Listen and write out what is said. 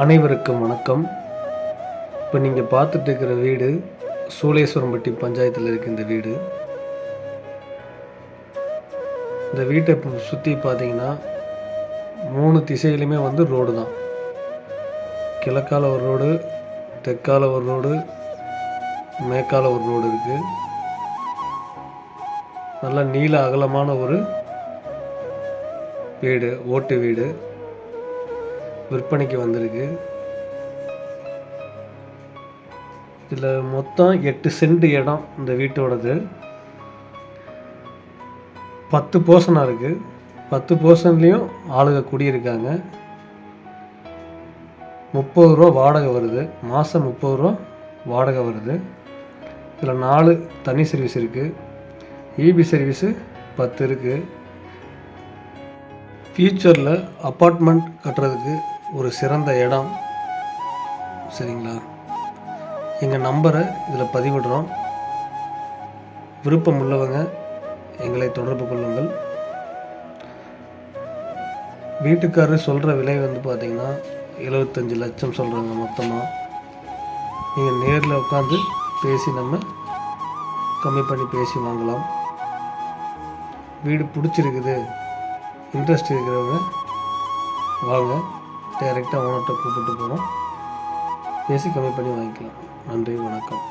அனைவருக்கும் வணக்கம். இப்போ நீங்கள் பார்த்துட்டு இருக்கிற வீடு சூளேஸ்வரம்பட்டி பஞ்சாயத்தில் இருக்க இந்த வீடு. இந்த வீட்டை சுற்றி பார்த்தீங்கன்னா மூணு திசையிலுமே வந்து ரோடு தான். கிழக்கால ஒரு ரோடு தெற்கால ஒரு ரோடு மேற்கால ஒரு ரோடு இருக்குது நல்ல நீள அகலமான ஒரு வீடு ஓட்டு வீடு. விற்பனைக்கு வந்திருக்கு. இதில் மொத்தம் எட்டு சென்ட் இடம் இந்த வீட்டோடது. பத்து போர்ஷனாக இருக்குது பத்து போர்ஷன்லேயும் ஆளுங்க குடியிருக்காங்க. முப்பது ரூபா வாடகை வருது. மாதம் முப்பது ரூபா வாடகை வருது. இதில் நாலு தனி சர்வீஸ் இருக்குது இபி சர்வீஸு பத்து இருக்குது ஃப்யூச்சரில் அப்பார்ட்மெண்ட் கட்டுறதுக்கு ஒரு சிறந்த இடம். சரிங்களா? எங்கள் நம்பரை இதில் பதிவிடுறோம். விருப்பம் உள்ளவங்க எங்களை தொடர்பு கொள்ளுங்கள். வீட்டுக்காரர் சொல்கிற விலை வந்து பார்த்திங்கன்னா எழுபத்தஞ்சி லட்சம் சொல்கிறாங்க மொத்தமாக நீங்கள் நேரில் உட்காந்து பேசி நம்ம கம்மி பண்ணி பேசி வாங்கலாம். வீடு பிடிச்சிருக்குது. இன்ட்ரெஸ்ட் இருக்கிறவங்க வாங்க. டைரெக்டாக ஓனர்கிட்ட கூப்பிட்டு போகிறோம் பேசி கம்மி பண்ணி வாங்கிக்கலாம். நன்றி வணக்கம்.